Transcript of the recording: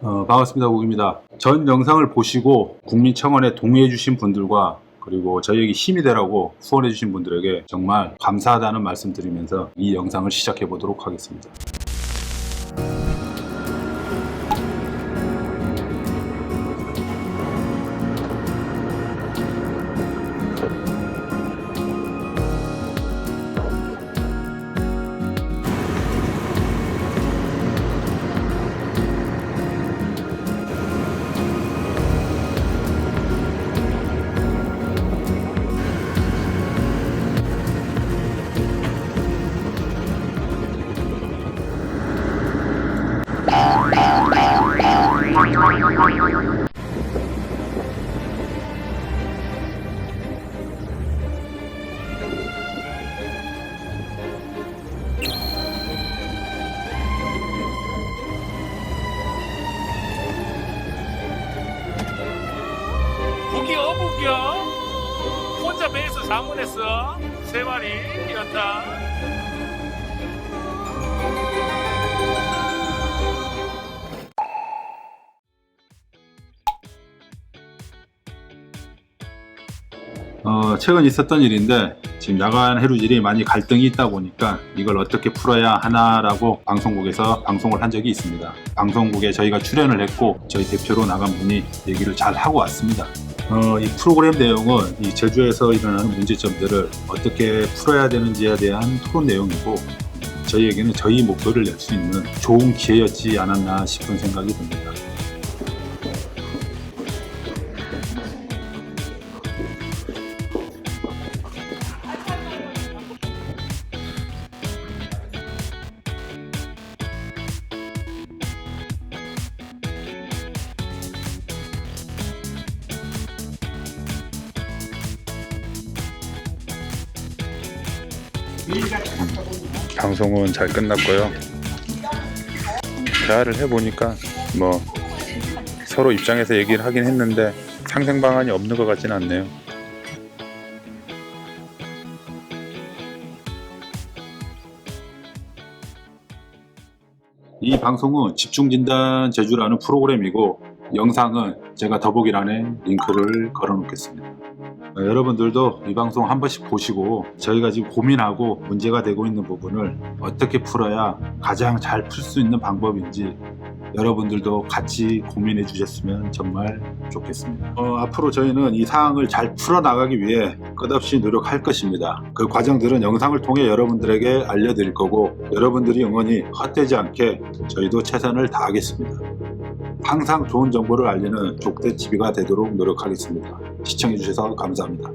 어, 반갑습니다. 국입니다. 전 영상을 보시고 국민청원에 동의해 주신 분들과 그리고 저희에게 힘이 되라고 후원해 주신 분들에게 정말 감사하다는 말씀 드리면서 이 영상을 시작해 보도록 하겠습니다. 무기 어묵이요? 혼자 배에서 장문했어? 세 마리 연타. 어, 최근 있었던 일인데 지금 야간 해루질이 많이 갈등이 있다 보니까 이걸 어떻게 풀어야 하나라고 방송국에서 방송을 한 적이 있습니다. 방송국에 저희가 출연을 했고 저희 대표로 나간 분이 얘기를 잘 하고 왔습니다. 어, 이 프로그램 내용은 이 제주에서 일어나는 문제점들을 어떻게 풀어야 되는지에 대한 토론 내용이고 저희에게는 저희 목소리를 낼 수 있는 좋은 기회였지 않았나 싶은 생각이 듭니다. 방송은 잘 끝났고요. 대화를 해보니까 뭐 서로 입장에서 얘기를 하긴 했는데 상생 방안이 없는 것 같진 않네요. 이 방송은 집중진단 제주라는 프로그램이고 영상은 제가 더보기란에 링크를 걸어 놓겠습니다. 어, 여러분들도 이 방송 한 번씩 보시고 저희가 지금 고민하고 문제가 되고 있는 부분을 어떻게 풀어야 가장 잘 풀 수 있는 방법인지 여러분들도 같이 고민해 주셨으면 정말 좋겠습니다. 어, 앞으로 저희는 이 사항을 잘 풀어나가기 위해 끝없이 노력할 것입니다. 그 과정들은 영상을 통해 여러분들에게 알려드릴 거고 여러분들이 응원이 헛되지 않게 저희도 최선을 다하겠습니다. 항상 좋은 정보를 알리는 족대 TV가 되도록 노력하겠습니다. 시청해주셔서 감사합니다.